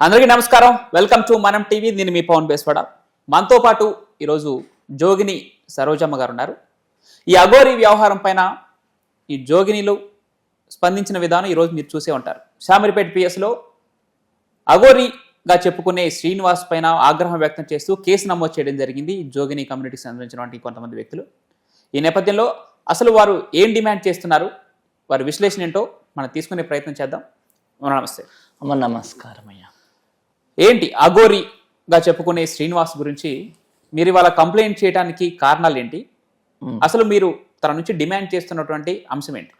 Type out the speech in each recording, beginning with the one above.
అందరికీ నమస్కారం. Welcome to మనం టీవీ నేను మీ పవన్ బేస్వాడ. మనతో పాటు ఈరోజు జోగిని సరోజమ్మ గారు ఉన్నారు. ఈ అఘోరి వ్యవహారం పైన ఈ జోగినిలు స్పందించిన విధానం ఈరోజు మీరు చూసే ఉంటారు. శామరిపేట పిఎస్లో అఘోరిగా చెప్పుకునే శ్రీనివాస్ పైన ఆగ్రహం వ్యక్తం చేస్తూ కేసు నమోదు చేయడం జరిగింది. జోగిని కమ్యూనిటీకి సంబంధించినటువంటి కొంతమంది వ్యక్తులు. ఈ నేపథ్యంలో అసలు వారు ఏం డిమాండ్ చేస్తున్నారు? వారి విశ్లేషణ ఏంటో మనం తీసుకునే ప్రయత్నం చేద్దాం. నమస్తే. అమ్మ నమస్కారం అయ్యా. ఏంటి అఘోరిగా చెప్పుకునే శ్రీనివాస్ గురించి మీరు ఇవాళ కంప్లైంట్ చేయడానికి కారణాలు ఏంటి. అసలు మీరు తన నుంచి డిమాండ్ చేస్తున్నటువంటి అంశం ఏంటి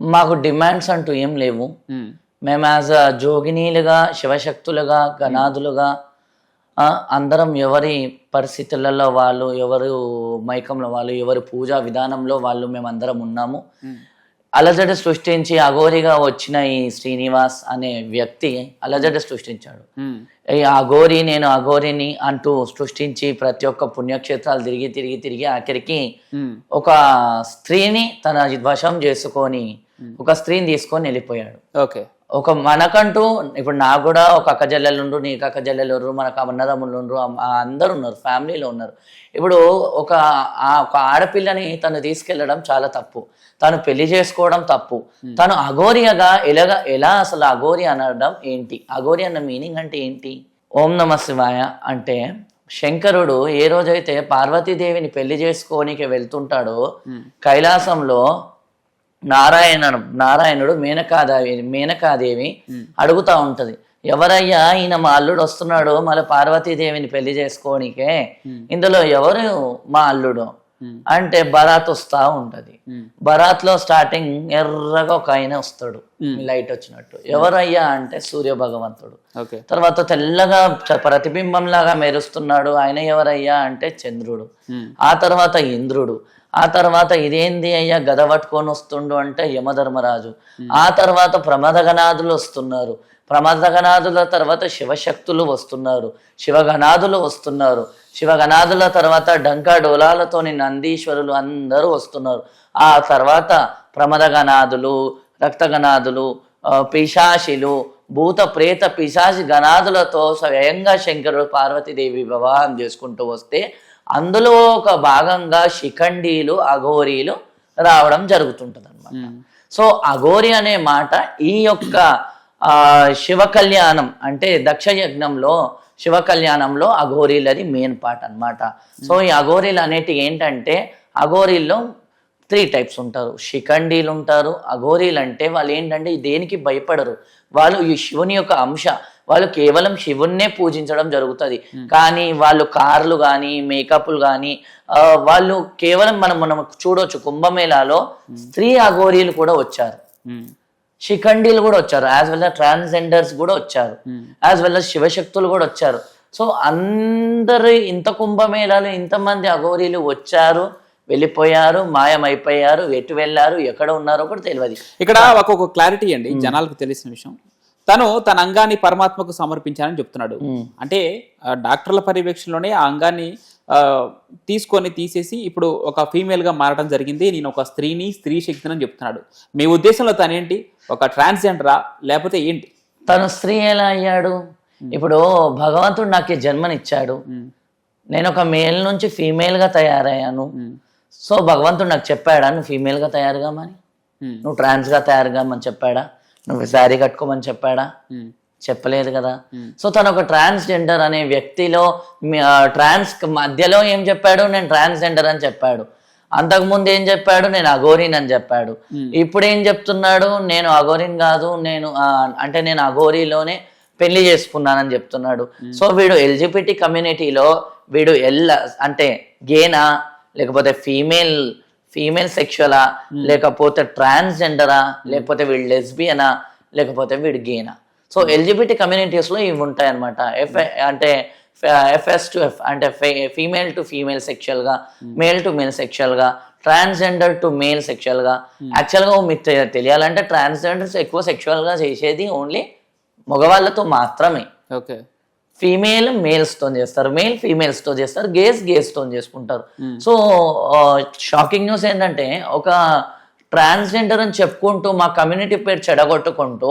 మాకు డిమాండ్స్ అంటూ ఏం లేవు మ్మ్. యాజ్ అ జోగినీలుగా శివశక్తులుగా గణాదులుగా అందరం ఎవరి పరిస్థితులలో వాళ్ళు ఎవరు మైకంలో వాళ్ళు ఎవరి పూజా విధానంలో వాళ్ళు మేము అందరం ఉన్నాము. అలజడి సృష్టించి అఘోరిగా వచ్చిన ఈ శ్రీనివాస్ అనే వ్యక్తి అలజడి సృష్టించాడు. ఈ అఘోరి నేను అఘోరిని అంటూ సృష్టించి ప్రతి ఒక్క పుణ్యక్షేత్రాలు తిరిగి తిరిగి తిరిగి ఆఖరికి. ఒక స్త్రీని తన వశం చేసుకొని ఒక స్త్రీని తీసుకొని వెళ్ళిపోయాడు ఓకే ఒక మనకంటూ ఇప్పుడు నాకు కూడా ఒక అక్క చెల్లెలు ఉండ్రు నీకు అక్క చెల్లెలు ఉన్నారు మనకు అన్నదమ్ములు ఉండ్రు అందరు ఉన్నారు ఫ్యామిలీలో ఉన్నారు. ఇప్పుడు ఒక ఆ ఒక ఆడపిల్లని తను తీసుకెళ్ళడం చాలా తప్పు. తను పెళ్ళి చేసుకోవడం తప్పు. తను అఘోరియగా ఎలాగా ఎలా అసలు అఘోరి అనడం ఏంటి? అఘోరి అన్న మీనింగ్ అంటే ఏంటి? ఓం నమ శివాయ అంటే శంకరుడు ఏ రోజైతే పార్వతీదేవిని పెళ్ళి చేసుకోనికి వెళ్తుంటాడో కైలాసంలో నారాయణ నారాయణుడు మేనకాదేవి మేనకాదేవి అడుగుతా ఉంటది. ఎవరయ్యా ఈయన మా అల్లుడు వస్తున్నాడు మళ్ళీ పార్వతీదేవిని పెళ్ళి చేసుకోనికే ఇందులో ఎవరు మా అల్లుడు. అంటే బరాత్ వస్తా ఉంటది. బరాత్లో స్టార్టింగ్ ఎర్రగా ఒక ఆయన వస్తాడు లైట్ వచ్చినట్టు. ఎవరయ్యా అంటే సూర్య భగవంతుడు తర్వాత తెల్లగా ప్రతిబింబం లాగా మెరుస్తున్నాడు ఆయన ఎవరయ్యా అంటే చంద్రుడు. ఆ తర్వాత ఇంద్రుడు. ఆ తర్వాత ఇదేంది అయ్యా గద పట్టుకొని వస్తుండు అంటే యమధర్మరాజు. ఆ తర్వాత ప్రమదగనాథులు వస్తున్నారు. ప్రమదగనాథుల తర్వాత శివశక్తులు వస్తున్నారు. శివగణాదులు వస్తున్నారు. శివగణాదుల తర్వాత డంకా డోలాలతోని నందీశ్వరులు అందరూ వస్తున్నారు. ఆ తర్వాత ప్రమదగనాథులు రక్తగణాదులు ఆ, పిశాచిలు భూత ప్రేత పిశాచి గణాదులతో స్వయంగా శంకరుడు పార్వతీదేవి వివాహం చేసుకుంటూ వస్తే అందులో ఒక భాగంగా శిఖండీలు అఘోరీలు రావడం జరుగుతుంటది అనమాట సో అఘోరి అనే మాట ఈ యొక్క ఆ, శివ కళ్యాణం అంటే దక్ష యజ్ఞంలో శివ కళ్యాణంలో అఘోరీలది మెయిన్ పార్ట్ అన్నమాట. సో ఈ అఘోరీలు అనేటివి ఏంటంటే అఘోరీల్లో త్రీ టైప్స్ ఉంటారు. శిఖండీలు ఉంటారు అఘోరీలు అంటే వాళ్ళు ఏంటంటే దేనికి భయపడరు. వాళ్ళు ఈ శివుని యొక్క అంశ వాళ్ళు కేవలం శివున్నే పూజించడం జరుగుతుంది. కానీ వాళ్ళు కార్లు కానీ మేకప్లు కానీ వాళ్ళు కేవలం మనం మనం చూడొచ్చు కుంభమేళాలో స్త్రీ అఘోరీలు కూడా వచ్చారు. శిఖండీలు కూడా వచ్చారు. యాజ్ వెల్ ట్రాన్స్జెండర్స్ కూడా వచ్చారు. యాజ్ వెల్ శివశక్తులు కూడా వచ్చారు. సో అందరు ఇంత కుంభమేళాలు ఇంతమంది అఘోరీలు వచ్చారు. వెళ్ళిపోయారు మాయమైపోయారు ఎటు వెళ్ళారు ఎక్కడ ఉన్నారో కూడా తెలియదు ఇక్కడ ఒక క్లారిటీ అండి జనాలకు తెలిసిన విషయం. తను తన అంగాన్ని పరమాత్మకు సమర్పించానని చెప్తున్నాడు. అంటే డాక్టర్ల పర్యవేక్షణలోనే ఆ అంగాన్ని తీసుకొని తీసేసి ఇప్పుడు ఒక ఫీమేల్గా మారడం జరిగింది నేను ఒక స్త్రీని స్త్రీ శక్తిని అని చెప్తున్నాడు. మీ ఉద్దేశంలో తనేంటి ఒక ట్రాన్స్జెండరా లేకపోతే ఏంటి? తను స్త్రీ ఎలా అయ్యాడు? ఇప్పుడు భగవంతుడు నాకు జన్మనిచ్చాడు. నేను ఒక మేల్ నుంచి ఫీమేల్గా తయారయ్యాను. సో భగవంతుడు నాకు చెప్పాడా నువ్వు ఫీమేల్గా తయారుగామని. నువ్వు ట్రాన్స్గా తయారుగామని చెప్పాడా? నువ్వు శారీ కట్టుకోమని చెప్పాడా. చెప్పలేదు కదా. సో తను ఒక ట్రాన్స్జెండర్ అనే వ్యక్తిలో ట్రాన్స్ మధ్యలో ఏం చెప్పాడు? నేను ట్రాన్స్జెండర్ అని చెప్పాడు. అంతకుముందు ఏం చెప్పాడు? నేను అఘోరిన్ అని చెప్పాడు. ఇప్పుడు ఏం చెప్తున్నాడు? నేను అఘోరిన్ కాదు నేను అంటే నేను అఘోరీలోనే పెళ్ళి చేసుకున్నానని చెప్తున్నాడు. సో వీడు ఎల్జిబిటి కమ్యూనిటీలో వీడు ఎల్ అంటే గేనా? లేకపోతే ఫీమేల్ ఫీమేల్ సెక్షువలా లేకపోతే ట్రాన్స్జెండరా లేకపోతే వీడు లెస్బియనా లేకపోతే వీడు గేనా సో ఎల్జిబిటి కమ్యూనిటీస్లో ఇవి ఉంటాయి అనమాట ఎఫ్ అంటే ఎఫ్ఎస్ టు ఎఫ్ అంటే ఫీమేల్ టు ఫీమేల్ సెక్షువల్గా మేల్ టు మేల్ సెక్షువల్గా ట్రాన్స్జెండర్ టు మేల్ సెక్షువల్గా యాక్చువల్గా మీకు తె- తెలియాలంటే ట్రాన్స్జెండర్స్ ఎక్కువ సెక్షువల్గా చేసేది ఓన్లీ మగవాళ్ళతో మాత్రమే. ఓకే ఫీమేల్ మేల్స్తో చేస్తారు. మేల్ ఫీమేల్స్తో చేస్తారు. గేస్ గేస్తో చేసుకుంటారు. సో షాకింగ్ న్యూస్ ఏంటంటే ఒక ట్రాన్స్జెండర్ అని చెప్పుకుంటూ మా కమ్యూనిటీ పేరు చెడగొట్టుకుంటూ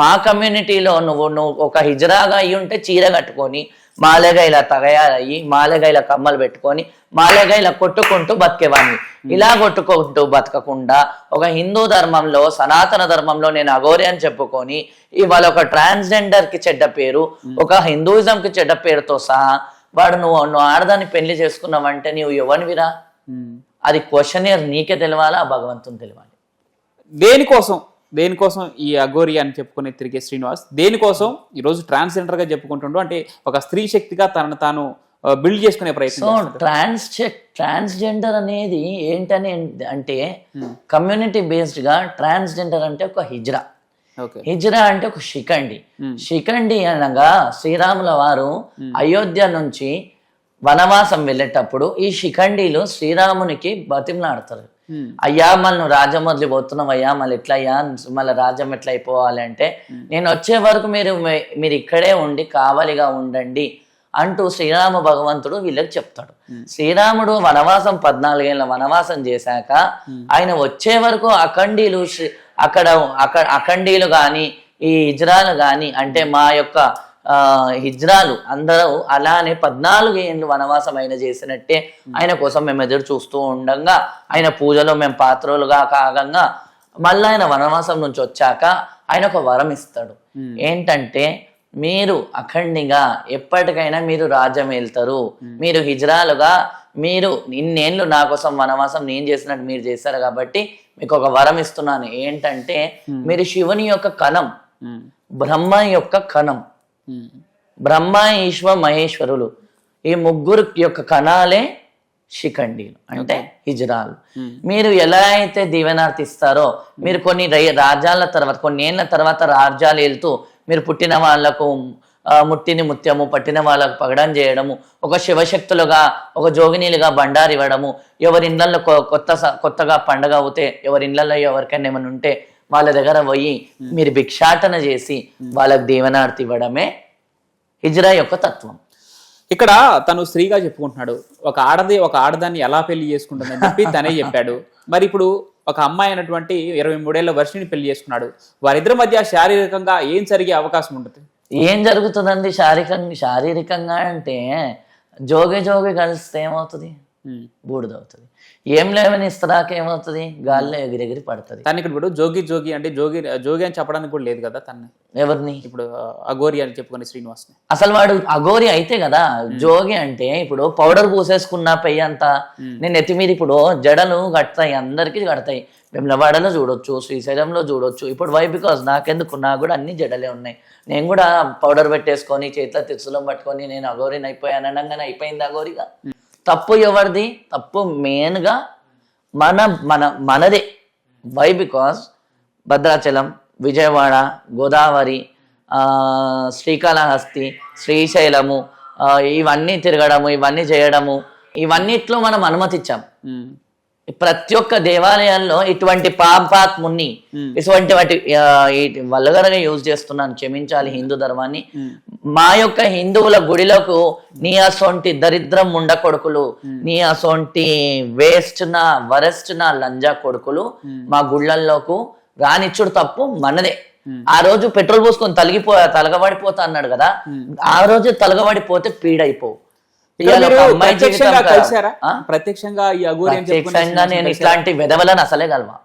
మా కమ్యూనిటీలో నువ్వు నువ్వు ఒక హిజరాగా అయ్యి ఉంటే చీర కట్టుకొని మాలేగా ఇలా తగయాలయ్యి మాలేగా ఇలా కమ్మలు పెట్టుకొని మాలేగా ఇలా కొట్టుకుంటూ బతికేవాడిని ఇలా కొట్టుకుంటూ బతకకుండా ఒక హిందూ ధర్మంలో సనాతన ధర్మంలో నేను అఘోరి అని చెప్పుకొని ఇవాళ ఒక ట్రాన్స్జెండర్కి చెడ్డ పేరు ఒక హిందూయిజం కి చెడ్డ పేరుతో సహా వాడు నువ్వు నువ్వు ఆడదాన్ని పెళ్ళి చేసుకున్నావంటే నీవు ఎవరివిరా ఉమ్. అది క్వశ్చన్ నీకే తెలియాలా భగవంతుని తెలియాలి దేనికోసం? దేనికోసం ఈ అఘోరి అని చెప్పుకునే తిరిగే శ్రీనివాస్? దేనికోసం? ఈరోజు ట్రాన్స్జెండర్గా చెప్పుకుంటుండో అంటే ఒక స్త్రీ శక్తిగా తనను తాను బిల్డ్ చేసుకునే ప్రయత్నం. ట్రాన్స్ ట్రాన్స్జెండర్ అనేది ఏంటని అంటే కమ్యూనిటీ బేస్డ్గా ట్రాన్స్జెండర్ అంటే ఒక హిజ్రా. హిజ్రా అంటే ఒక శిఖండి. శిఖండి అనగా శ్రీరాముల వారు అయోధ్య నుంచి వనవాసం వెళ్ళేటప్పుడు ఈ శిఖండిలు శ్రీరామునికి బతిమలాడతారు. అయ్యా మళ్ళీ రాజ్యం వదిలి పోతున్నావు అయ్యా మళ్ళీ ఎట్లా అయ్యా మళ్ళీ రాజ్యం ఎట్లా అయిపోవాలి అంటే నేను వచ్చే వరకు మీరు మీరు ఇక్కడే ఉండి కావలిగా ఉండండి అంటూ శ్రీరామ భగవంతుడు వీళ్ళకి చెప్తాడు. శ్రీరాముడు వనవాసం పద్నాలుగేళ్ళ వనవాసం చేశాక ఆయన వచ్చే వరకు అఖండీలు అక్కడ అక్కడ అఖండీలు గాని ఈ హిజ్రాలు గాని అంటే మా యొక్క హిజ్రాలు అందరూ అలానే పద్నాలుగు ఏళ్ళు వనవాసం ఆయన చేసినట్టే ఆయన కోసం మేము ఎదురు చూస్తూ ఉండగా ఆయన పూజలో మేము పాత్రలుగా కాగంగా మళ్ళీ ఆయన వనవాసం నుంచి వచ్చాక ఆయన ఒక వరం ఇస్తాడు. ఏంటంటే మీరు అఖండిగా ఎప్పటికైనా మీరు రాజ్యం వెళ్తారు మీరు హిజ్రాలుగా మీరు ఇన్నేళ్ళు నా కోసం వనవాసం నేను చేసినట్టు మీరు చేశారు కాబట్టి మీకు ఒక వరం ఇస్తున్నాను. ఏంటంటే మీరు శివుని యొక్క కణం. బ్రహ్మ యొక్క కణం. బ్రహ్మ ఈశ్వ మహేశ్వరులు. ఈ ముగ్గురు యొక్క కణాలే శిఖండీలు. అంటే హిజ్రాలు. మీరు ఎలా అయితే దీవెనార్థిస్తారో మీరు కొన్ని రాజ్యాల తర్వాత కొన్ని ఏళ్ళ తర్వాత రాజ్యాలు వెళ్తూ మీరు పుట్టిన వాళ్ళకు ముట్టిని ముత్యము పట్టిన వాళ్ళకు పగడం చేయడము ఒక శివశక్తులుగా ఒక జోగినీలుగా బండారు ఇవ్వడము ఎవరి ఇళ్ళల్లో కొ- కొత్త కొత్తగా పండగ అవుతే ఎవరి ఇళ్ళల్లో ఎవరికైనా ఏమైనా ఉంటే వాళ్ళ దగ్గర పోయి మీరు భిక్షాటన చేసి వాళ్ళకి దీవెనార్థి ఇవ్వడమే హిజ్రా యొక్క తత్వం. ఇక్కడ తను స్త్రీగా చెప్పుకుంటున్నాడు. ఒక ఆడది ఒక ఆడదాన్ని ఎలా పెళ్ళి చేసుకుంటుందని చెప్పి తనే చెప్పాడు. మరి ఇప్పుడు ఒక అమ్మాయి అయినటువంటి ఇరవై మూడేళ్ళ వర్షిని పెళ్ళి చేసుకున్నాడు. వారిద్దరి మధ్య శారీరకంగా ఏం జరిగే అవకాశం ఉంటుంది? ఏం జరుగుతుందండి శారీరకంగా శారీరకంగా అంటే జోగి జోగి కలిస్తే ఏమవుతుంది. బూడిదవుతుంది. ఏం లేవని ఇస్తరాక ఏమవుతుంది? గాల్లో ఎగిరెగిరి పడుతుంది. తను ఇక్కడ ఇప్పుడు జోగి జోగి అంటే జోగి జోగి అని చెప్పడానికి కూడా లేదు కదా తన్ని. ఎవరిని? ఇప్పుడు అఘోరి అని చెప్పుకునే శ్రీనివాస్ని. అసలు వాడు అఘోరి అయితే కదా జోగి అంటే ఇప్పుడు పౌడర్ పూసేసుకున్న పెయ్యి అంతా నేను ఎత్తి మీద ఇప్పుడు జడలు కడతాయి అందరికీ కడతాయి. వెమ్లవాడలో చూడొచ్చు శ్రీశైలంలో చూడొచ్చు. ఇప్పుడు వై బికాస్ నాకెందుకు నాకు కూడా అన్ని జడలే ఉన్నాయి. నేను కూడా పౌడర్ పెట్టేసుకొని చేతిలో తెచ్చులం పట్టుకొని నేను అఘోరిని అయిపోయాను అనగానే అయిపోయింది అఘోరిగా. తప్పు ఎవరిది? తప్పు మెయిన్గా మన మన మనదే. వై బికాస్ భద్రాచలం విజయవాడ గోదావరి శ్రీకాళహస్తి శ్రీశైలము ఇవన్నీ తిరగడము ఇవన్నీ చేయడము ఇవన్నిట్లో మనం అనుమతిచ్చాం. Hmm. ప్రతి ఒక్క దేవాలయాల్లో ఇటువంటి పాపాత్ముని ఇటువంటి వాటి వల్గరగా యూజ్ చేస్తున్నాను క్షమించాలి హిందూ ధర్మాన్ని. మా యొక్క హిందువుల గుడిలకు నీ అసొంటి దరిద్రం ముండ కొడుకులు నీ అసొంటి వేస్ట్ నా వరెస్ట్ నా లంజా కొడుకులు మా గుళ్ళల్లోకు రానిచ్చుడు తప్పు మనదే. ఆ రోజు పెట్రోల్ పోసుకొని తలిగిపో తలగబడిపోతా అన్నాడు కదా ఆ రోజు తలగబడిపోతే పీడైపోవు ప్రత్యక్షంగా ఈ నేను ఇట్లాంటి వెధవలను అసలే కలవా